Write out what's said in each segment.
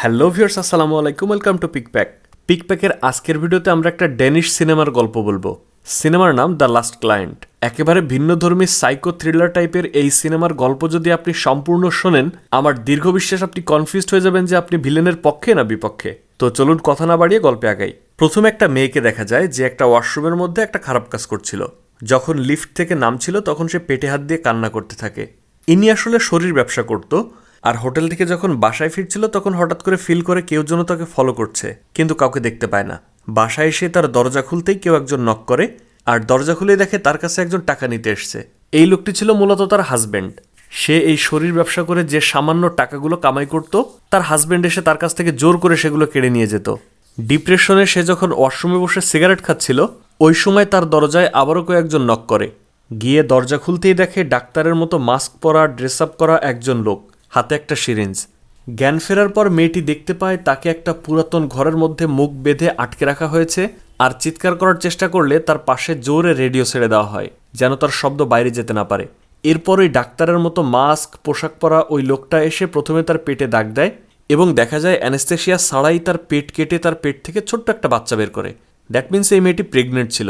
Hello viewers, আসসালামু আলাইকুম, welcome to পিকপ্যাক পিকপ্যাকের আজকের ভিডিওতে আমরা একটা ডেনিশ সিনেমার গল্প বলব। সিনেমার নাম দ্য লাস্ট ক্লায়েন্ট। একেবারে ভিন্নধর্মী সাইকো থ্রিলার টাইপের এই সিনেমার গল্প যদি আপনি সম্পূর্ণ শোনেন, আমার দীর্ঘ বিশ্বাস আপনি কনফিউজড হয়ে যাবেন যে আপনি ভিলেনের পক্ষে না বিপক্ষে। তো চলুন কথা না বাড়িয়ে গল্পে আগাই। প্রথমে একটা মেয়েকে দেখা যায় যে একটা ওয়াশরুমের মধ্যে একটা খারাপ কাজ করছিল। যখন লিফট থেকে নামছিল, তখন সে পেটে হাত দিয়ে কান্না করতে থাকে। ইনি আসলে শরীর ব্যবসা করত আর হোটেল থেকে যখন বাসায় ফিরছিল, তখন হঠাৎ করে ফিল করে কেউ যেন তাকে ফলো করছে, কিন্তু কাউকে দেখতে পায় না। বাসায় এসে তার দরজা খুলতেই কেউ একজন নক করে, আর দরজা খুলে দেখে তার কাছে একজন টাকা নিতে এসছে। এই লোকটি ছিল মূলত তার হাজবেন্ড সে এই শরীর ব্যবসা করে যে সামান্য টাকাগুলো কামাই করত, তার হাজবেন্ড এসে তার কাছ থেকে জোর করে সেগুলো কেড়ে নিয়ে যেত। ডিপ্রেশনে সে যখন ওয়াশরুমে বসে সিগারেট খাচ্ছিল, ওই সময় তার দরজায় আবারও কয়েকজন নক করে। গিয়ে দরজা খুলতেই দেখে ডাক্তারের মতো মাস্ক পরা ড্রেস আপ করা একজন লোক। হাতে একটা সিরিঞ্জ। জ্ঞান ফেরার পর মেয়েটি দেখতে পায় তাকে একটা পুরাতন ঘরের মধ্যে মুখ বেঁধে আটকে রাখা হয়েছে আর চিৎকার করার চেষ্টা করলে তার পাশে জোরে রেডিও ছেড়ে দেওয়া হয়, যেন তার শব্দ বাইরে যেতে না পারে। এরপর ওই ডাক্তারের মতো মাস্ক, পোশাক পরা ওই লোকটা এসে প্রথমে তার পেটে দাগ দেয় এবং দেখা যায় অ্যানেস্থেশিয়া ছাড়াই তার পেট কেটে তার পেট থেকে ছোট্ট একটা বাচ্চা বের করে। দ্যাট মিন্স এই মেয়েটি প্রেগনেন্ট ছিল।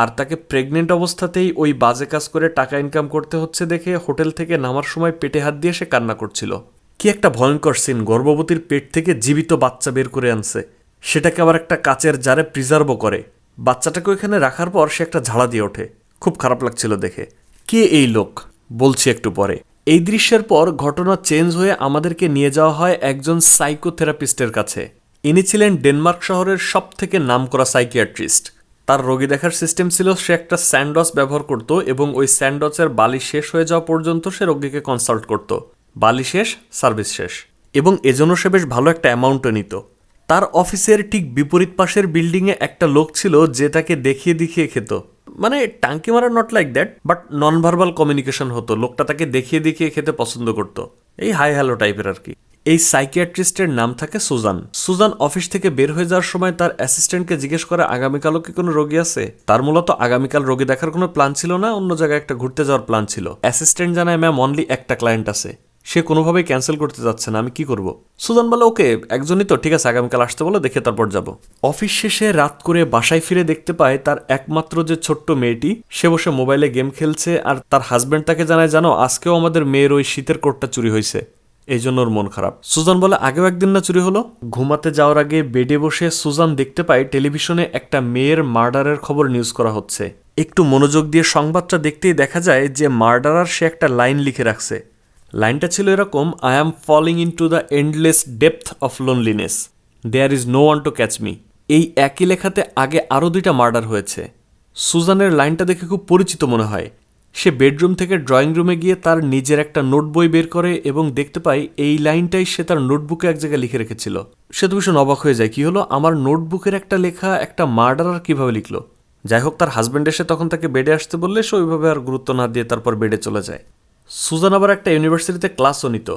আর তাকে প্রেগনেন্ট অবস্থাতেই ওই বাজে কাজ করে টাকা ইনকাম করতে হচ্ছে দেখে হোটেল থেকে নামার সময় পেটে হাত দিয়ে সে কান্না করছিল। কি একটা ভয়ঙ্কর সিন গর্ভবতীর পেট থেকে জীবিত বাচ্চা বের করে আনছে। সেটাকে আবার একটা কাচের জারে প্রিজার্ভও করে। বাচ্চাটাকে ওইখানে রাখার পর সে একটা ঝাড়া দিয়ে ওঠে। খুব খারাপ লাগছিল দেখে। কে এই লোক? বলছি একটু পরে। এই দৃশ্যের পর ঘটনা চেঞ্জ হয়ে আমাদেরকে নিয়ে যাওয়া হয় একজন সাইকোথেরাপিস্টের কাছে। ইনি ছিলেন ডেনমার্ক শহরের সব থেকে নামকরা সাইকিয়াট্রিস্ট তার রোগী দেখার সিস্টেম ছিল, সে একটা স্যান্ডস ব্যবহার করত এবং ওই স্যান্ডসের বালি শেষ হয়ে যাওয়া পর্যন্ত সে রোগীকে কনসাল্ট করত। বালি শেষ সার্ভিস শেষ। এবং এজন্য সে বেশ ভালো একটা অ্যামাউন্টও নিত। তার অফিসের ঠিক বিপরীত পাশের বিল্ডিংয়ে একটা লোক ছিল যে তাকে দেখিয়ে দেখিয়ে খেত। মানে টাঙ্কি মারা not like that but non verbal communication হতো। লোকটা তাকে দেখিয়ে দেখিয়ে খেতে পছন্দ করতো। এই হাই হ্যালো টাইপের আর কি। এই সাইকিয়াট্রিস্টের নাম থাকে সুজান। সুজান অফিস থেকে বের হয়ে যাওয়ার সময় তার অ্যাসিস্ট্যান্টকে জিজ্ঞেস করে, আগামীকালও কি কোনো রোগী আছে? তার মূলত আগামীকাল রোগী দেখার কোনো প্ল্যান ছিল না, অন্য জায়গায় একটা ঘুরতে যাওয়ার প্ল্যান ছিল। অ্যাসিস্ট্যান্ট জানায়, ম্যাম অনলি একটা ক্লায়েন্ট আছে। সে কোনোভাবেই ক্যান্সেল করতে যাচ্ছে না, আমি কি করব? সুজান বলে, ওকে, একজনই তো, ঠিক আছে, আগামীকাল আসতে বলো, দেখে তারপর যাব। অফিস শেষে রাত করে বাসায় ফিরে দেখতে পায় তার একমাত্র যে ছোট্ট মেয়েটি, সে বসে মোবাইলে গেম খেলছে আর তার হাজব্যান্ড তাকে জানায়, জানো, আজকেও আমাদের মেয়ের ওই শীতের কোটটা চুরি হয়েছে। এই জন্য ওর মন খারাপ। সুজান বলে, আগেও একদিন না চুরি হলো? ঘুমাতে যাওয়ার আগে বেডে বসে সুজান দেখতে পায় টেলিভিশনে একটা মেয়ের মার্ডারের খবর নিউজ করা হচ্ছে। একটু মনোযোগ দিয়ে সংবাদটা দেখতেই দেখা যায় যে মার্ডারার সে একটা লাইন লিখে রাখছে। লাইনটা ছিল এরকম I am falling into the endless depth of loneliness there is no one to catch me এই একই লেখাতে আগে আরও দুইটা মার্ডার হয়েছে। সুজানের লাইনটা দেখে খুব পরিচিত মনে হয়। সে বেডরুম থেকে ড্রয়িং রুমে গিয়ে তার নিজের একটা নোট বই বের করে এবং দেখতে পাই এই লাইনটাই সে তার নোটবুকে এক জায়গায় লিখে রেখেছিল। সে তো ভীষণ অবাক হয়ে যায়, কি হলো? আমার নোটবুকের একটা লেখা, একটা মার্ডারার কীভাবে লিখলো? যাই হোক, তার হাজব্যান্ড এসে তখন তাকে বেডে আসতে বললে সে ওইভাবে আর গুরুত্ব না দিয়ে তারপর বেডে চলে যায়। সুজান আবার একটা ইউনিভার্সিটিতে ক্লাসও নিত।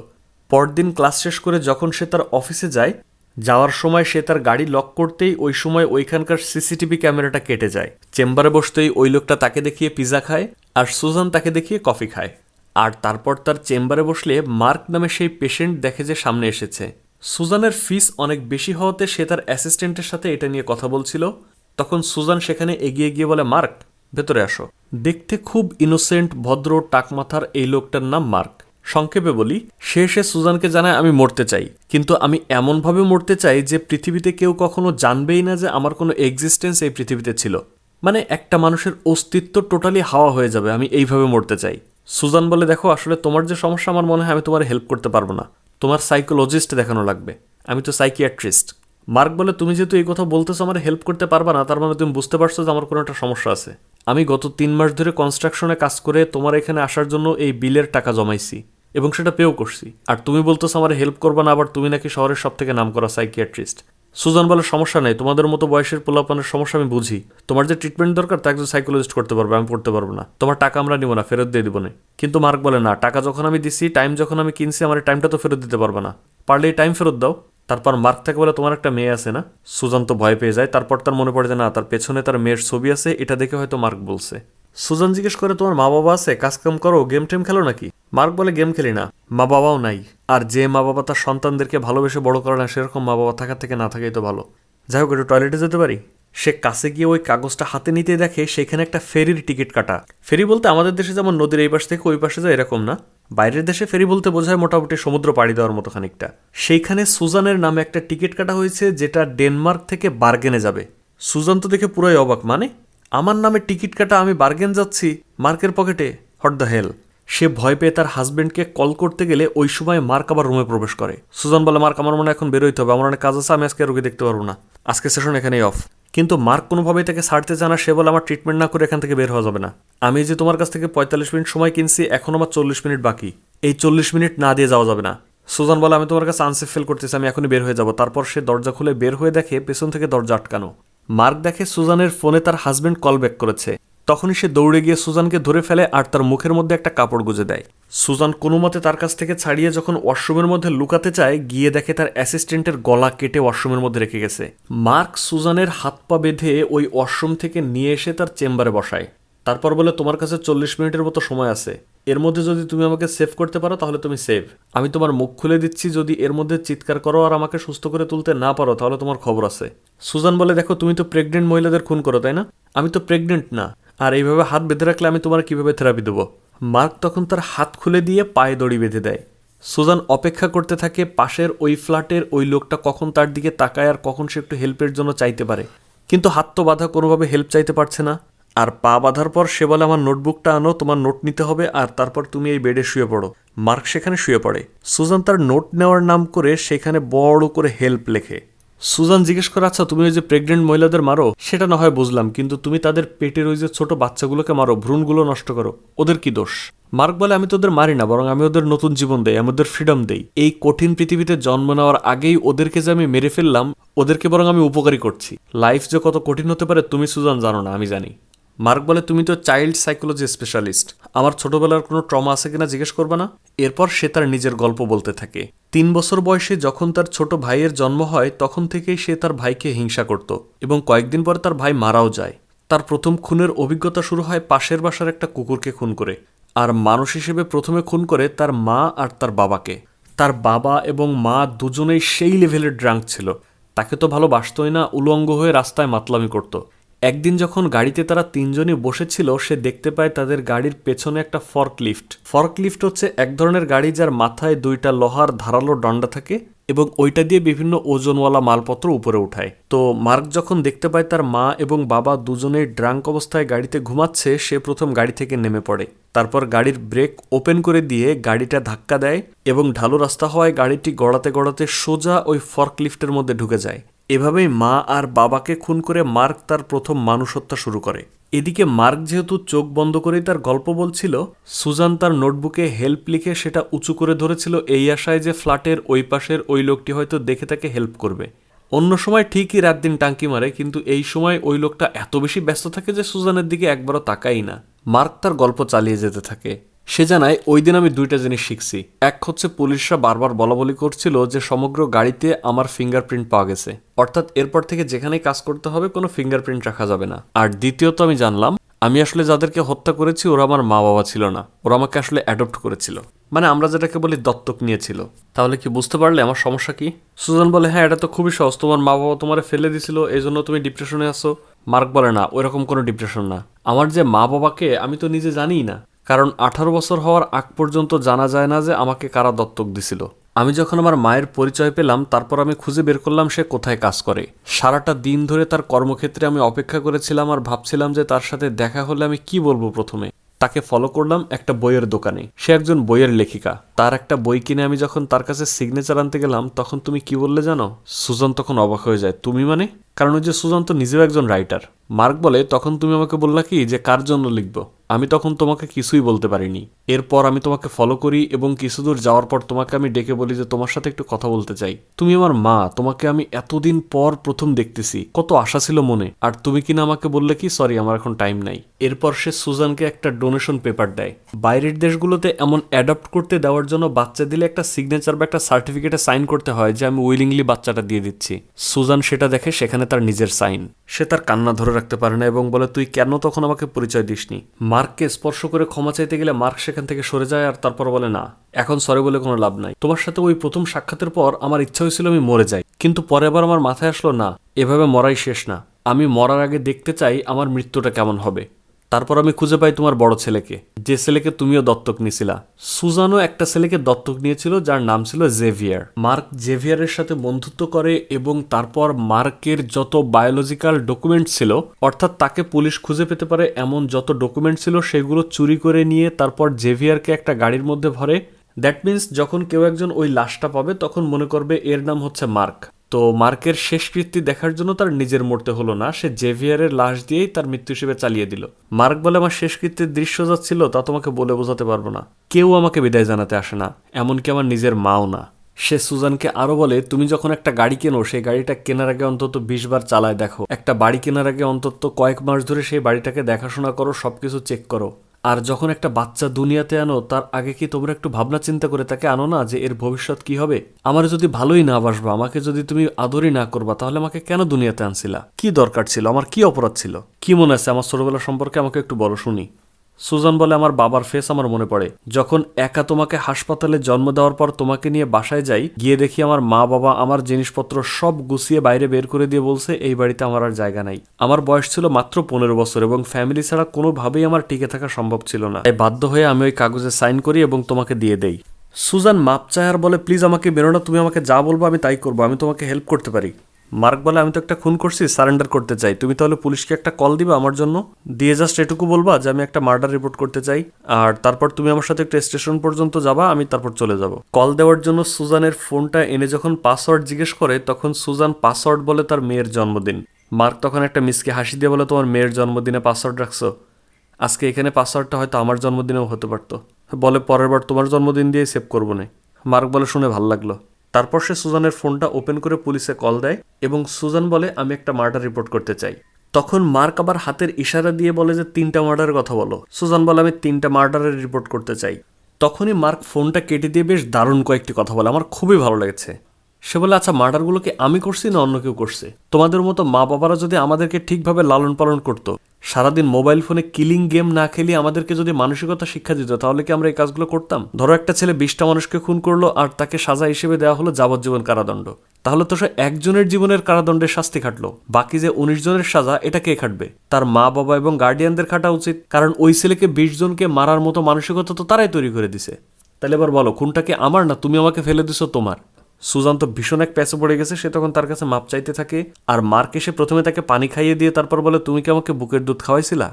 পরদিন ক্লাস শেষ করে যখন সে তার অফিসে যায়, যাওয়ার সময় সে তার গাড়ি লক করতেই ওই সময় ওইখানকার সিসিটিভি ক্যামেরাটা কেটে যায়। চেম্বারে বসতেই ওই লোকটা তাকে দেখিয়ে পিজা খায়। আর সুজান তাকে দেখিয়ে কফি খায়। আর তারপর তার চেম্বারে বসলে মার্ক নামে সেই পেশেন্ট দেখে যে সামনে এসেছে। সুজানের ফিস অনেক বেশি হওয়াতে সে তার অ্যাসিস্ট্যান্টের সাথে এটা নিয়ে কথা বলছিল। তখন সুজান সেখানে এগিয়ে গিয়ে বলে, মার্ক, ভেতরে আসো। দেখতে খুব ইনোসেন্ট ভদ্র, টাকমাথার এই লোকটার নাম মার্ক। সংক্ষেপে বলি, সে এসে সুজানকে জানায়, আমি মরতে চাই। কিন্তু আমি এমনভাবে মরতে চাই যে পৃথিবীতে কেউ কখনো জানবেই না যে আমার কোনো এক্সিস্টেন্স এই পৃথিবীতে ছিল। মানে একটা মানুষের অস্তিত্ব টোটালি হাওয়া হয়ে যাবে, আমি এইভাবে মরতে চাই। সুজান বলে, দেখো, আসলে তোমার যে সমস্যা, আমার মনে হয় আমি তোমার হেল্প করতে পারব না। তোমার সাইকোলজিস্ট দেখানো লাগবে। আমি তো সাইকিয়াট্রিস্ট মার্ক বলে, তুমি যেহেতু এই কথা বলতেছো, আমার হেল্প করতে পারবা না, তার মানে তুমি বুঝতে পারছ যে আমার কোনো একটা সমস্যা আছে। আমি গত তিন মাস ধরে কনস্ট্রাকশনে কাজ করে তোমার এখানে আসার জন্য এই বিলের টাকা জমাইছি এবং সেটা পেও করছি। আর তুমি বলতেছো, আমার হেল্প করবা না, আবার তুমি নাকি শহরের সব থেকে নাম করা সাইকিয়াট্রিস্ট সুজান বলে, সমস্যা নেই, তোমাদের মতো বয়সের পোলাপানের সমস্যা আমি বুঝি। তোমার যে ট্রিটমেন্ট দরকার, তা একজন সাইকোলজিস্ট করতে পারবে, আমি করতে পারব না। তোমার টাকা আমরা নিব না, ফেরত দিয়ে দিব না। কিন্তু মার্ক বলে, না, টাকা যখন আমি দিছি টাইম যখন আমি কিনছি, আমার টাইমটা তো ফেরত দিতে পারবে না। পারলে টাইম ফেরত দাও। তারপর মার্ক থেকে বলে, তোমার একটা মেয়ে আছে না? সুজান তো ভয় পেয়ে যায়। তারপর তার মনে পড়ে যে, না, তার পেছনে তার মেয়ের ছবি আছে, এটা দেখে হয়তো মার্ক বলছে। সুজান জিজ্ঞেস করে, তোমার মা বাবা আছে কাজকাম করো? গেম টেম খেলো নাকি? মার্ক বলে, গেম খেলি না। মা বাবাও নাই। আর যে মা বাবা তার সন্তানদেরকে ভালোবেসে বড় করে না, সেরকম মা বাবা থাকার থেকে না থাকাই তো ভালো। যাই হোক, একটু টয়লেটে যেতে পারি? সে কাছে গিয়ে ওই কাগজটা হাতে নিতে দেখে, সেখানে একটা ফেরির টিকিট কাটা। ফেরি বলতে আমাদের দেশে যেমন নদীর এই পাশ থেকে ওই পাশে যায়, এরকম না? বাইরের দেশে ফেরি বলতে বোঝায় মোটামুটি সমুদ্র পাড়ি দেওয়ার মতো খানিকটা। সেইখানে সুজানের নামে একটা টিকিট কাটা হয়েছে, যেটা ডেনমার্ক থেকে বার্গেনে যাবে। সুজান তো দেখে পুরাই অবাক মানে? আমার নামে টিকিট কাটা আমি বার্গেন যাচ্ছি, মার্কের পকেটে। হট দ্য হেল সে ভয় পেয়ে তার হাজবেন্ডকে কল করতে গেলে ওই সময় মার্ক আবার রুমে প্রবেশ করে। সুজন বলে, মার্ক, আমার মনে এখন বেরোইতে হবে। আমার অনেক কাজ আছে, আমি আজকে রোগী দেখতে পারব না। আজকে সেশন এখানেই অফ কিন্তু মার্ক কোনোভাবেই তাকে ছাড়তে চায় না। সে বলে, আমার ট্রিটমেন্ট না করে এখান থেকে বের হওয়া যাবে না। আমি যে তোমার কাছ থেকে পঁয়তাল্লিশ মিনিট সময় কিনছি, এখন আমার চল্লিশ মিনিট বাকি। এই চল্লিশ মিনিট না দিয়ে যাওয়া যাবে না। সুজান বলে, আমি তোমার কাছে আনসেফ ফিল করতেছি, আমি এখনই বের হয়ে যাব। তারপর সে দরজা খুলে বের হয়ে দেখে পেছন থেকে দরজা আটকানো। মার্ক দেখে সুজানের ফোনে তার হাজব্যান্ড কল ব্যাক করেছে। তখনই সে দৌড়ে গিয়ে সুজানকে ধরে ফেলে আর তার মুখের মধ্যে একটা কাপড় গুঁজে দেয়। সুজান কোনো মতে তার কাছ থেকে ছাড়িয়ে যখন ওয়াশরুমের মধ্যে লুকাতে চায়, গিয়ে দেখে তার অ্যাসিস্ট্যান্টের গলা কেটে ওয়াশরুমের মধ্যে রেখে গেছে। মার্ক সুজানের হাত পা বেঁধে ওই ওয়াশরুম থেকে নিয়ে এসে তার চেম্বারে বসায়। তারপর বলে, তোমার কাছে চল্লিশ মিনিটের মতো সময় আছে। এর মধ্যে যদি তুমি আমাকে সেভ করতে পারো, তাহলে তুমি সেভ আমি তোমার মুখ খুলে দিচ্ছি, যদি এর মধ্যে চিৎকার করো আর আমাকে সুস্থ করে তুলতে না পারো, তাহলে তোমার খবর আছে। সুজান বলে, দেখো, তুমি তো প্রেগনেন্ট মহিলাদের খুন করো, তাই না? আমি তো প্রেগনেন্ট না। আর এইভাবে হাত বেঁধে রাখলে আমি তোমার কীভাবে থেরাপি দেবো? মার্ক তখন তার হাত খুলে দিয়ে পায়ে দড়ি বেঁধে দেয়। সুজান অপেক্ষা করতে থাকে, পাশের ওই ফ্ল্যাটের ওই লোকটা কখন তার দিকে তাকায় আর কখন সে একটু হেল্পের জন্য চাইতে পারে। কিন্তু হাত তো বাঁধা কোনোভাবে হেল্প চাইতে পারছে না। আর পা বাঁধার পর সে বলে, আমার নোটবুকটা আনো, তোমার নোট নিতে হবে, আর তারপর তুমি এই বেডে শুয়ে পড়ো। মার্ক সেখানে শুয়ে পড়ে। সুজান তার নোট নেওয়ার নাম করে সেখানে বড় করে হেল্প লেখে। সুজান জিজ্ঞেস করে আচ্ছা তুমি ওই যে প্রেগনেন্ট মহিলাদের মারো? সেটা না হয় বুঝলাম, কিন্তু তুমি তাদের পেটের ওই যে ছোট বাচ্চাগুলোকে মারো, ভ্রূণগুলো নষ্ট করো, ওদের কি দোষ? মার্ক বলে, আমি তো ওদের মারি না, বরং আমি ওদের নতুন জীবন দেই, আমি ওদের ফ্রিডম দেই। এই কঠিন পৃথিবীতে জন্ম নেওয়ার আগেই ওদেরকে যে আমি মেরে ফেললাম, ওদেরকে বরং আমি উপকারী করছি। লাইফ যে কত কঠিন হতে পারে, তুমি সুজান জানো না, আমি জানি। মার্ক বলে, তুমি তো চাইল্ড সাইকোলজি স্পেশালিস্ট। আমার ছোটবেলার কোনো ট্রমা আছে কিনা জিজ্ঞেস করবে না? এরপর সে তার নিজের গল্প বলতে থাকে। তিন বছর বয়সে যখন তার ছোট ভাইয়ের জন্ম হয়, তখন থেকেই সে তার ভাইকে হিংসা করত এবং কয়েকদিন পরে তার ভাই মারাও যায়। তার প্রথম খুনের অভিজ্ঞতা শুরু হয় পাশের বাসার একটা কুকুরকে খুন করে। আর মানুষ হিসেবে প্রথমে খুন করে তার মা আর তার বাবাকে। তার বাবা এবং মা দুজনেই সেই লেভেলের ড্রাঙ্ক ছিল। তাকে তো ভালোবাসতই না, উলঙ্গ হয়ে রাস্তায় মাতলামি করত। একদিন যখন গাড়িতে তারা তিনজনই বসেছিল, সে দেখতে পায় তাদের গাড়ির পেছনে একটা ফর্ক লিফট ফর্ক লিফট হচ্ছে এক ধরনের গাড়ি যার মাথায় দুইটা লোহার ধারালো দণ্ডা থাকে এবং ওইটা দিয়ে বিভিন্ন ওজনওয়ালা মালপত্র উপরে উঠায়। তো মার্ক যখন দেখতে পায় তার মা এবং বাবা দুজনেই ড্রাঙ্ক অবস্থায় গাড়িতে ঘুমাচ্ছে, সে প্রথম গাড়ি থেকে নেমে পড়ে। তারপর গাড়ির ব্রেক ওপেন করে দিয়ে গাড়িটা ধাক্কা দেয় এবং ঢালু রাস্তা হওয়ায় গাড়িটি গড়াতে গড়াতে সোজা ওই ফর্ক লিফটের মধ্যে ঢুকে যায়। এভাবেই মা আর বাবাকে খুন করে মার্ক তার প্রথম মানুষ হত্যা শুরু করে। এদিকে মার্ক যেহেতু চোখ বন্ধ করেই তার গল্প বলছিল, সুজান তার নোটবুকে হেল্প লিখে সেটা উঁচু করে ধরেছিল এই আশায় যে ফ্ল্যাটের ওই পাশের ওই লোকটি হয়তো দেখে তাকে হেল্প করবে। অন্য সময় ঠিকই রাত দিন টাঙ্কি মারে, কিন্তু এই সময় ওই লোকটা এত বেশি ব্যস্ত থাকে যে সুজানের দিকে একবারও তাকাই না। মার্ক তার গল্প চালিয়ে যেতে থাকে। সে জানায়, ওই দিন আমি দুইটা জিনিস শিখছি। এক হচ্ছে পুলিশরা বারবার বলা বলি করছিল যে সমগ্র গাড়িতে আমার ফিঙ্গারপ্রিন্ট পাওয়া গেছে। অর্থাৎ এরপর থেকে যেখানেই কাজ করতে হবে কোনো ফিঙ্গারপ্রিন্ট রাখা যাবে না। আর দ্বিতীয়ত আমি জানলাম, আমি আসলে যাদেরকে হত্যা করেছি ওরা আমার মা বাবা ছিল না। ওরা আমাকে আসলে অ্যাডপ্ট করেছিল। মানে আমরা যেটাকে বলি দত্তক নিয়েছিল। তাহলে কি বুঝতে পারলে আমার সমস্যা কি? সুজন বলে হ্যাঁ এটা তো খুবই সহজ। তোমার মা বাবা তোমার ফেলে দিছিল এই জন্য তুমি ডিপ্রেশনে আসো মার্ক বলে, না, ওইরকম কোনো ডিপ্রেশন না। আমার যে মা বাবাকে আমি তো নিজে জানিই না। কারণ আঠারো বছর হওয়ার আগ পর্যন্ত জানা যায় না যে আমাকে কারা দত্তক দিছিল। আমি যখন আমার মায়ের পরিচয় পেলাম, তারপর আমি খুঁজে বের করলাম সে কোথায় কাজ করে। সারাটা দিন ধরে তার কর্মক্ষেত্রে আমি অপেক্ষা করেছিলাম আর ভাবছিলাম যে তার সাথে দেখা হলে আমি কি বলব প্রথমে। তাকে ফলো করলাম একটা বইয়ের দোকানে। সে একজন বইয়ের লেখিকা। তার একটা বই কিনে আমি যখন তার কাছে সিগনেচার আনতে গেলাম, তখন তুমি কি বললে জানো? সুজন তখন অবাক হয়ে যায়। তুমি মানে? কারণ ওই যে সুজন তো নিজেও একজন রাইটার মার্ক বলে, তখন তুমি আমাকে বললা কি যে, কার জন্য লিখব? আমি তখন তোমাকে কিছুই বলতে পারিনি। এরপর আমি তোমাকে ফলো করি এবং কিছুদূর যাওয়ার পর তোমাকে আমি ডেকে বলি যে, তোমার সাথে একটু কথা বলতে চাই। তুমি আমার মা, তোমাকে আমি এতদিন পর প্রথম দেখতেছি। কত আশা ছিল মনে। আর তুমি কিনা আমাকে বললে কি? সরি আমার এখন টাইম নাই। এরপর সে সুজানকে একটা ডোনেশন পেপার দেয়। বাইরের দেশগুলোতে এমন অ্যাডাপ্ট করতে দেওয়ার জন্য বাচ্চা দিলে একটা সিগনেচার বা একটা সার্টিফিকেটে সাইন করতে হয় যে, আমি উইলিংলি বাচ্চাটা দিয়ে দিচ্ছি। সুজান সেটা দেখে সেখানে তার নিজের সাইন সে তার কান্না ধরে রাখতে পারে না এবং বলে, তুই কেন তখন আমাকে পরিচয় দিসনি? মার্ককে স্পর্শ করে ক্ষমা চাইতে গেলে মার্ক সেখান থেকে সরে যায় আর তারপর বলে, না, এখন সরে বলে কোনো লাভ নাই। তোমার সাথে ওই প্রথম সাক্ষাতের পর আমার ইচ্ছা হয়েছিল আমি মরে যাই। কিন্তু পরে আবার আমার মাথায় আসলো, না, এভাবে মরাই শেষ না। আমি মরার আগে দেখতে চাই আমার মৃত্যুটা কেমন হবে। তারপর আমি খুঁজে পাই তোমার বড় ছেলেকে। যে ছেলেকে তুমিও দত্তক নিয়েছিলা। সুজানও একটা ছেলেকে দত্তক নিয়েছিল, যার নাম ছিল জেভিয়ার। মার্ক জেভিয়ারের সাথে বন্ধুত্ব করে এবং তারপর মার্কের যত বায়োলজিক্যাল ডকুমেন্ট ছিল, অর্থাৎ তাকে পুলিশ খুঁজে পেতে পারে এমন যত ডকুমেন্ট ছিল, সেগুলো চুরি করে নিয়ে তারপর জেভিয়ারকে একটা গাড়ির মধ্যে ভরে। দ্যাট মিন্স যখন কেউ একজন ওই লাশটা পাবে, তখন মনে করবে এর নাম হচ্ছে মার্ক। তো মার্কের শেষকৃত্যি দেখার জন্য তার নিজের মরতে হলো না, সে জেভিয়ারের লাশ দিয়েই তার মৃত্যু হিসেবে চালিয়ে দিল। মার্ক বলে আমার শেষকৃত্যের দৃশ্য যা ছিল তা তোমাকে বলে বোঝাতে পারব না। কেউ আমাকে বিদায় জানাতে আসে না, এমনকি আমার নিজের মাও না। সে সুজানকে আরও বলে, তুমি যখন একটা গাড়ি কেনো, সেই গাড়িটা কেনার আগে অন্তত বিশ বার চালায় দেখো। একটা বাড়ি কেনার আগে অন্তত কয়েক মাস ধরে সেই বাড়িটাকে দেখাশোনা করো, সবকিছু চেক করো। আর যখন একটা বাচ্চা দুনিয়াতে আনো, তার আগে কি তোমরা একটু ভাবনা চিন্তা করে তাকে আনো না যে এর ভবিষ্যৎ কি হবে? আমার যদি ভালোই না বাসবা, আমাকে যদি তুমি আদরই না করবা, তাহলে আমাকে কেন দুনিয়াতে আনছিলা? কি দরকার ছিল? আমার কি অপরাধ ছিল? কি মনে আছে আমার ছোটবেলা সম্পর্কে? আমাকে একটু বলো শুনি। সুজান বলে আমার বাবার ফেস আমার মনে পড়ে। যখন একা তোমাকে হাসপাতালে জন্ম দেওয়ার পর তোমাকে নিয়ে বাসায় যাই, গিয়ে দেখি আমার মা বাবা আমার জিনিসপত্র সব গুছিয়ে বাইরে বের করে দিয়ে বলছে, এই বাড়িতে আমার আর জায়গা নাই। আমার বয়স ছিল মাত্র পনেরো বছর এবং ফ্যামিলি ছাড়া কোনোভাবেই আমার টিকে থাকা সম্ভব ছিল না। তাই বাধ্য হয়ে আমি ওই কাগজে সাইন করি এবং তোমাকে দিয়ে দেই। সুজান, মাপ চায় আর বলে, প্লিজ আমাকে বেরো না, তুমি আমাকে যা বলব আমি তাই করব, আমি তোমাকে হেল্প করতে পারি। মার্ক বলে, আমি তো একটা খুন করছি, সারেন্ডার করতে চাই। তুমি তাহলে পুলিশকে একটা কল দিবা আমার জন্য। দিয়ে জাস্ট এটুকু বলবা যে, আমি একটা মার্ডার রিপোর্ট করতে চাই। আর তারপর তুমি আমার সাথে একটা স্টেশন পর্যন্ত যাবা, আমি তারপর চলে যাব। কল দেওয়ার জন্য সুজানের ফোনটা এনে যখন পাসওয়ার্ড জিজ্ঞেস করে, তখন সুজান পাসওয়ার্ড বলে তার মেয়ের জন্মদিন। মার্ক তখন একটা মিসকে হাসি দিয়ে বলে, তোমার মেয়ের জন্মদিনে পাসওয়ার্ড রাখছো। আজকে এখানে পাসওয়ার্ডটা হয়তো আমার জন্মদিনেও হতে পারতো। বলে, পরের বার তোমার জন্মদিন দিয়ে সেভ করব না। মার্ক বলে, শুনে ভালো লাগল। তারপর সে সুজানের ফোনটা ওপেন করে পুলিশে কল দেয় এবং সুজান বলে, আমি একটা মার্ডার রিপোর্ট করতে চাই। তখন মার্ক আবার হাতের ইশারা দিয়ে বলে যে, তিনটা মার্ডারের কথা বলো। সুজান বলে, আমি তিনটা মার্ডারের রিপোর্ট করতে চাই। তখনই মার্ক ফোনটা কেটে দিয়ে বেশ দারুণ কয়েকটি কথা বলে, আমার খুবই ভালো লেগেছে। সে বলে আচ্ছা মার্ডারগুলোকে আমি করছি না অন্য কেউ করছে? তোমাদের মতো মা বাবারা যদি আমাদেরকে ঠিকভাবে লালন পালন করতো সারাদিন মোবাইল ফোনে কিলিং গেম না খেলিয়ে আমাদেরকে যদি মানসিকতা শিক্ষা দিত, তাহলে কি আমরা এই কাজগুলো করতাম? ধরো একটা ছেলে বিশটা মানুষকে খুন করল আর তাকে সাজা হিসেবে দেওয়া হলো যাবজ্জীবন কারাদণ্ড। তাহলে তো সে একজনের জীবনের কারাদণ্ডের শাস্তি খাটলো। বাকি যে উনিশ জনের সাজা, এটা কে খাটবে? তার মা, বাবা এবং গার্ডিয়ানদের খাটা উচিত। কারণ ওই ছেলেকে বিশ জনকে মারার মতো মানসিকতা তো তারাই তৈরি করে দিছে। তাহলে এবার বলো খুনটাকে আমার না তুমি আমাকে ফেলে দিছো তোমার? সুজান তো ভীষণ এক প্যাচে পড়ে গেছে, সে তখন তার কাছে মাপ চাইতে থাকে। আর মার্ক এসে প্রথমে তাকে পানি খাইয়ে দিয়ে তারপর বলে, তুমি কি আমাকে বুকের দুধ খাওয়াইছিলা?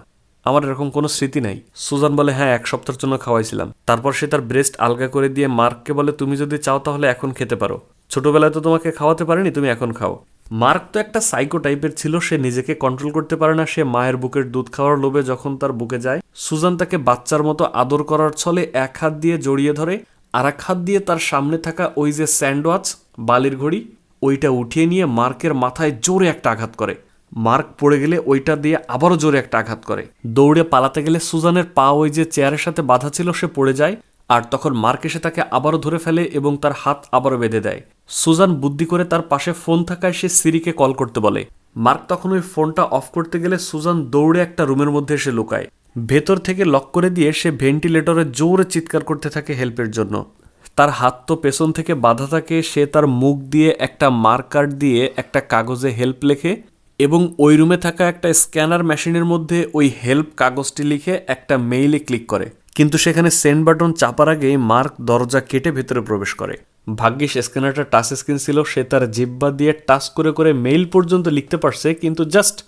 আমার এরকম কোনো স্মৃতি নাই। সুজান বলে হ্যাঁ এক সপ্তাহের জন্য খাওয়াইছিলাম। তারপর সে তার ব্রেস্ট আলগা করে দিয়ে মার্ককে বলে, তুমি যদি চাও তাহলে এখন খেতে পারো। ছোটবেলায় তো তোমাকে খাওয়াতে পারেনি, তুমি এখন খাও। মার্ক তো একটা সাইকো টাইপের ছিল, সে নিজেকে কন্ট্রোল করতে পারে না, সে মায়ের বুকের দুধ খাওয়ার লোভে যখন তার বুকে যায়, সুজান তাকে বাচ্চার মতো আদর করার ছলে এক হাত দিয়ে জড়িয়ে ধরে আর এক হাত দিয়ে তার সামনে থাকা ওই যে স্যান্ডওয়াচ, বালির ঘড়ি, ওইটা উঠিয়ে নিয়ে মার্কের মাথায় জোরে একটা আঘাত করে। মার্ক পড়ে গেলে ওইটা দিয়ে আবারও জোরে একটা আঘাত করে। দৌড়ে পালাতে গেলে সুজানের পা ওই যে চেয়ারের সাথে বাধা ছিল, সে পড়ে যায় আর তখন মার্ক এসে তাকে আবারও ধরে ফেলে এবং তার হাত আবারও বেঁধে দেয়। সুজান বুদ্ধি করে তার পাশে ফোন থাকায় সে সিরিকে কল করতে বলে। মার্ক তখন ওই ফোনটা অফ করতে গেলে সুজান দৌড়ে একটা রুমের মধ্যে এসে লুকায়। ভেতর থেকে লক করে দিয়ে সে ভেন্টিলেটরে জোরে চিৎকার করতে থাকে হেল্পের জন্য। তার হাত তো পেছন থেকে বাধা থাকে, সে তার মুখ দিয়ে একটা মার্কার দিয়ে একটা কাগজে হেল্প লেখে এবং ওই রুমে থাকা একটা স্ক্যানার মেশিনের মধ্যে ওই হেল্প কাগজটি লিখে একটা মেইলে ক্লিক করে। কিন্তু সেখানে সেন্ড বাটন চাপার আগে মার্ক দরজা কেটে ভেতরে প্রবেশ করে। ভাগ্যিস স্ক্যানারটা টাচ স্ক্রিন ছিল, সে তার জিব্বা দিয়ে টাচ করে করে মেইল পর্যন্ত লিখতে পারছে, কিন্তু জাস্ট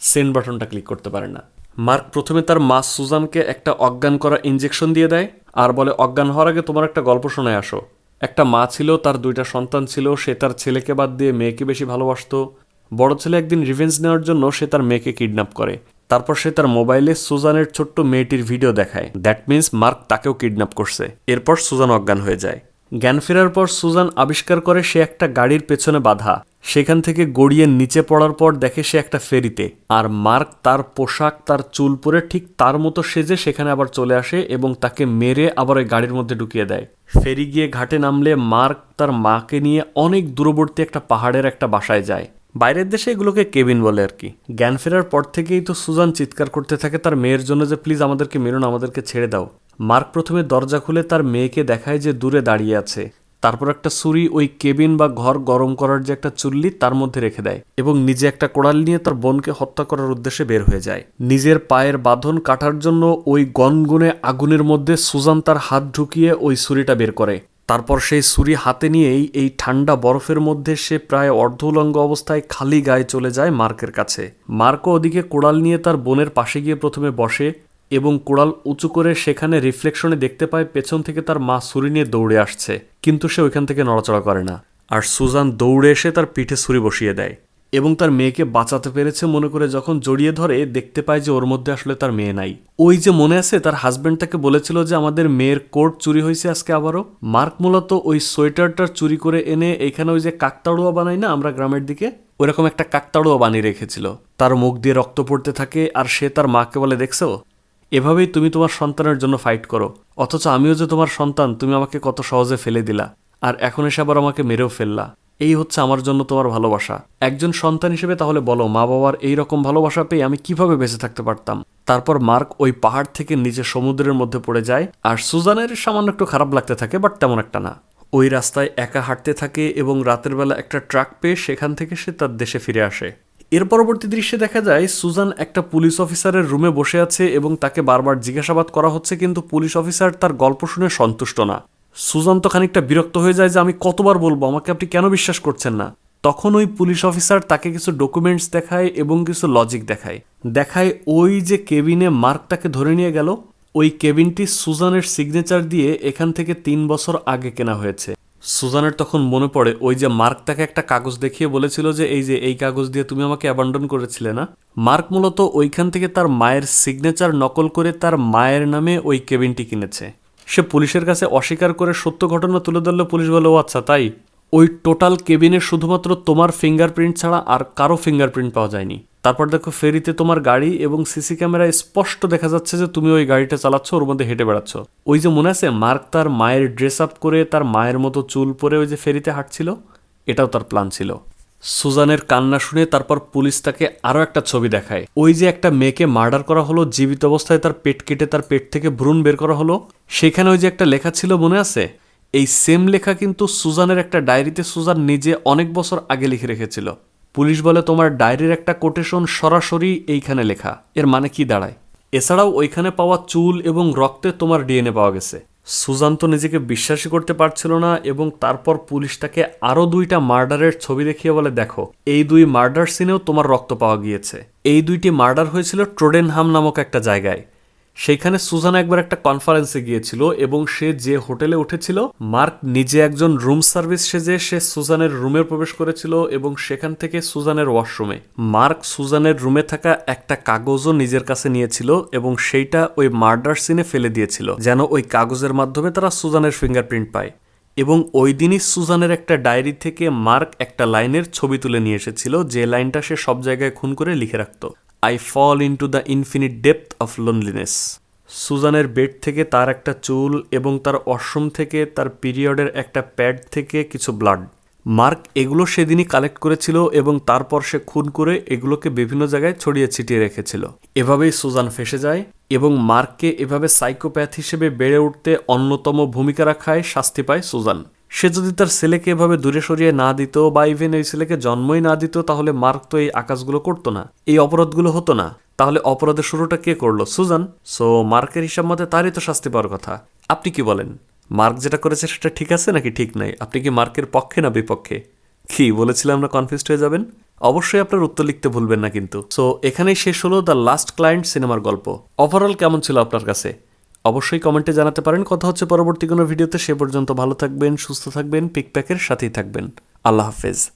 সেন্ড বাটনটা ক্লিক করতে পারে না। মার্ক প্রথমে তার মা সুজানকে একটা অজ্ঞান করা ইঞ্জেকশন দিয়ে দেয় আর বলে, অজ্ঞান হওয়ার আগে তোমার একটা গল্প শোনায় আসো। একটা মা ছিল, তার দুইটা সন্তান ছিল, সে তার ছেলেকে বাদ দিয়ে মেয়েকে বেশি ভালোবাসতো। বড় ছেলে একদিন রিভেঞ্জ নেওয়ার জন্য সে তার মেয়েকে কিডন্যাপ করে। তারপর সে তার মোবাইলে সুজানের ছোট্ট মেয়েটির ভিডিও দেখায়। দ্যাট মিন্স মার্ক তাকেও কিডন্যাপ করছে। এরপর সুজান অজ্ঞান হয়ে যায়। জ্ঞান ফেরার পর সুজান আবিষ্কার করে সে একটা গাড়ির পেছনে বাধা। সেখান থেকে গড়িয়ে নিচে পড়ার পর দেখে সে একটা ফেরিতে। আর মার্ক তার পোশাক, তার চুল পরে ঠিক তার মতো সেজে সেখানে আবার চলে আসে এবং তাকে মেরে আবার ওই গাড়ির মধ্যে ঢুকিয়ে দেয়। ফেরি গিয়ে ঘাটে নামলে মার্ক তার মাকে নিয়ে অনেক দূরবর্তী একটা পাহাড়ের একটা বাসায় যায়। বাইরের দেশে এগুলোকে কেবিন বলে আর কি। জ্ঞান ফেরার পর থেকেই তো সুজান চিৎকার করতে থাকে, তার মেয়ের জন্য যে, প্লিজ আমাদেরকে মেরো না, আমাদেরকে ছেড়ে দাও। মার্ক প্রথমে দরজা খুলে তার মেয়েকে দেখায় যে দূরে দাঁড়িয়ে আছে। তারপর একটা ছুরি ওই কেবিন বা ঘর গরম করার যে একটা চুল্লি তার মধ্যে রেখে দেয় এবং নিজে একটা কোড়াল নিয়ে তার বোনকে হত্যা করার উদ্দেশ্যে বের হয়ে যায়। নিজের পায়ের বাঁধন কাটার জন্য ওই গনগুনে আগুনের মধ্যে সুজান তার হাত ঢুকিয়ে ওই ছুরিটা বের করে। তারপর সেই ছুরি হাতে নিয়েই এই ঠান্ডা বরফের মধ্যে সে প্রায় অর্ধ উলঙ্গ অবস্থায় খালি গায়ে চলে যায় মার্কের কাছে। মার্কও ওদিকে কোড়াল নিয়ে তার বোনের পাশে গিয়ে প্রথমে বসে এবং কোড়াল উঁচু করে সেখানে রিফ্লেকশনে দেখতে পায় পেছন থেকে তার মা ছুরি নিয়ে দৌড়ে আসছে, কিন্তু সে ওইখান থেকে নড়াচড়া করে না। আর সুজান দৌড়ে এসে তার পিঠে ছুরি বসিয়ে দেয় এবং তার মেয়েকে বাঁচাতে পেরেছে মনে করে যখন জড়িয়ে ধরে দেখতে পায় যে ওর মধ্যে আসলে তার মেয়ে নাই। ওই যে মনে আছে তার হাজব্যান্ড তাকে বলেছিল যে আমাদের মেয়ের কোট চুরি হয়েছে আজকে আবারও। মার্ক মূলত ওই সোয়েটারটার চুরি করে এনে এখানে ওই যে কাকতাড়ুয়া বানাই না আমরা গ্রামের দিকে? ওইরকম একটা কাকতাড়ুয়া বানিয়ে রেখেছিল। তার মুখ দিয়ে রক্ত পড়তে থাকে আর সে তার মাকে বলে, দেখছ? এভাবেই তুমি তোমার সন্তানের জন্য ফাইট করো। অথচ আমিও যে তোমার সন্তান, তুমি আমাকে কত সহজে ফেলে দিলা। আর এখন এসে আবার আমাকে মেরেও ফেললা। এই হচ্ছে আমার জন্য তোমার ভালোবাসা। একজন সন্তান হিসেবে তাহলে বলো, মা বাবার এই রকম ভালোবাসা পেয়ে আমি কীভাবে বেঁচে থাকতে পারতাম? তারপর মার্ক ওই পাহাড় থেকে নিচে সমুদ্রের মধ্যে পড়ে যায়, আর সুজানের সামান্য একটু খারাপ লাগতে থাকে, বাট তেমন একটা না। ওই রাস্তায় একা হাঁটতে থাকে এবং রাতের বেলা একটা ট্রাক পেয়ে সেখান থেকে সে তার দেশে ফিরে আসে। এর পরবর্তী দৃশ্যে দেখা যায়, সুজান একটা পুলিশ অফিসারের রুমে বসে আছে এবং তাকে বারবার জিজ্ঞাসাবাদ করা হচ্ছে, কিন্তু পুলিশ অফিসার তার গল্প শুনে সন্তুষ্ট না। সুজান তো খানিকটা বিরক্ত হয়ে যায় যে, আমি কতবার বলব? আমাকে আপনি কেন বিশ্বাস করছেন না? তখন ওই পুলিশ অফিসার তাকে কিছু ডকুমেন্টস দেখায় এবং কিছু লজিক দেখায়। দেখায় ওই যে কেবিনে মার্ক তাকে ধরে নিয়ে গেল। ওই কেবিনটি সুজানের সিগনেচার দিয়ে এখান থেকে তিন বছর আগে কেনা হয়েছে। সুজানের তখন মনে পড়ে, ওই যে মার্ক তাকে একটা কাগজ দেখিয়ে বলেছিল যে, এই যে, এই কাগজ দিয়ে তুমি আমাকে অ্যাবান্ডন করেছিলে না? মার্ক মূলত ওইখান থেকে তার মায়ের সিগনেচার নকল করে তার মায়ের নামে ওই কেবিনটি কিনেছে। সে পুলিশের কাছে অস্বীকার করে সত্য ঘটনা তুলে ধরলে পুলিশ বলে, ও আচ্ছা তাই? ওই টোটাল কেবিনে শুধুমাত্র তোমার ফিঙ্গারপ্রিন্ট ছাড়া আর কারও ফিঙ্গারপ্রিন্ট পাওয়া যায়নি। তারপর দেখো ফেরিতে তোমার গাড়ি এবং সিসি ক্যামেরায় স্পষ্ট দেখা যাচ্ছে যে তুমি ওই গাড়িটা চালাচ্ছ, ওর মধ্যে হেঁটে বেড়াচ্ছ। ওই যে মনে আছে, মার্ক তার মায়ের ড্রেস আপ করে তার মায়ের মতো চুল পরে ওই যে ফেরিতে হাঁটছিল? এটাও তার প্ল্যান ছিল। সুজানের কান্না শুনে তারপর পুলিশ তাকে আরও একটা ছবি দেখায়। ওই যে একটা মেয়েকে মার্ডার করা হলো, জীবিত অবস্থায় তার পেট কেটে তার পেট থেকে ভ্রূণ বের করা হলো। সেখানে ওই যে একটা লেখা ছিল মনে আছে এই সেম লেখা কিন্তু সুজানের একটা ডায়েরিতে সুজান নিজে অনেক বছর আগে লিখে রেখেছিল। পুলিশ বলে তোমার ডায়েরির একটা কোটেশন সরাসরি এইখানে লেখা। এর মানে কি দাঁড়ায়? এছাড়াও ওইখানে পাওয়া চুল এবং রক্তে তোমার ডিএনএ পাওয়া গেছে। সুজান তো নিজেকে বিশ্বাসই করতে পারছিল না এবং তারপর পুলিশ তাকে আরও দুইটা মার্ডারের ছবি দেখিয়ে বলে, দেখো, এই দুই মার্ডার সিনেও তোমার রক্ত পাওয়া গিয়েছে। এই দুইটি মার্ডার হয়েছিল ট্রোডেনহাম নামক একটা জায়গায়। সেইখানে সুজান একবার একটা কনফারেন্সে গিয়েছিল এবং সে যে হোটেলে উঠেছিল, মার্ক নিজে একজন রুম সার্ভিস সেজে সে সুজানের রুমে প্রবেশ করেছিল এবং সেখান থেকে সুজানের ওয়াশরুমে মার্ক সুজানের রুমে থাকা একটা কাগজও নিজের কাছে নিয়েছিল এবং সেইটা ওই মার্ডার সিনে ফেলে দিয়েছিল, যেন ওই কাগজের মাধ্যমে তারা সুজানের ফিঙ্গারপ্রিন্ট পায়। এবং ওই দিনই সুজানের একটা ডায়েরি থেকে মার্ক একটা লাইনের ছবি তুলে নিয়ে এসেছিল, যে লাইনটা সে সব জায়গায় খুন করে লিখে রাখতো। I fall into the infinite depth of loneliness সুজানের bed থেকে তার একটা চুল এবং তার অশ্রম থেকে তার পিরিয়ডের একটা প্যাড থেকে কিছু ব্লাড মার্ক এগুলো সেদিনই কালেক্ট করেছিল এবং তারপর সে খুন করে এগুলোকে বিভিন্ন জায়গায় ছড়িয়ে ছিটিয়ে রেখেছিল। এভাবেই সুজান ফেসে যায় এবং মার্ককে এভাবে সাইকোপ্যাথ হিসেবে বেড়ে উঠতে অন্যতম ভূমিকা রাখায় শাস্তি পায় সুজান সে যদি তার ছেলেকে এভাবে দূরে সরিয়ে না দিত বা ইভেন ওই ছেলেকে জন্মই না দিত, তাহলে মার্ক তো এই আকাশগুলো করতো না, এই অপরাধগুলো হতো না। তাহলে অপরাধের শুরুটা কে করল? সুজান? সো মার্কের হিসাব মতে তারই তো শাস্তি পাওয়ার কথা। আপনি কি বলেন? মার্ক যেটা করেছে সেটা ঠিক আছে নাকি ঠিক নাই? আপনি কি মার্কের পক্ষে না বিপক্ষে? কি, বলেছিলাম না কনফিউজড হয়ে যাবেন? অবশ্যই আপনার উত্তর লিখতে ভুলবেন না কিন্তু। সো এখানেই শেষ হলো দ্য লাস্ট ক্লায়েন্ট সিনেমার গল্প। ওভারঅল কেমন ছিল আপনার কাছে? অবশ্যই কমেন্টে জানাতে পারেন। কথা হচ্ছে পরবর্তী কোনো ভিডিওতে, সে পর্যন্ত ভালো থাকবেন, সুস্থ থাকবেন পিকপ্যাকের সাথেই থাকবেন। আল্লাহ হাফেজ।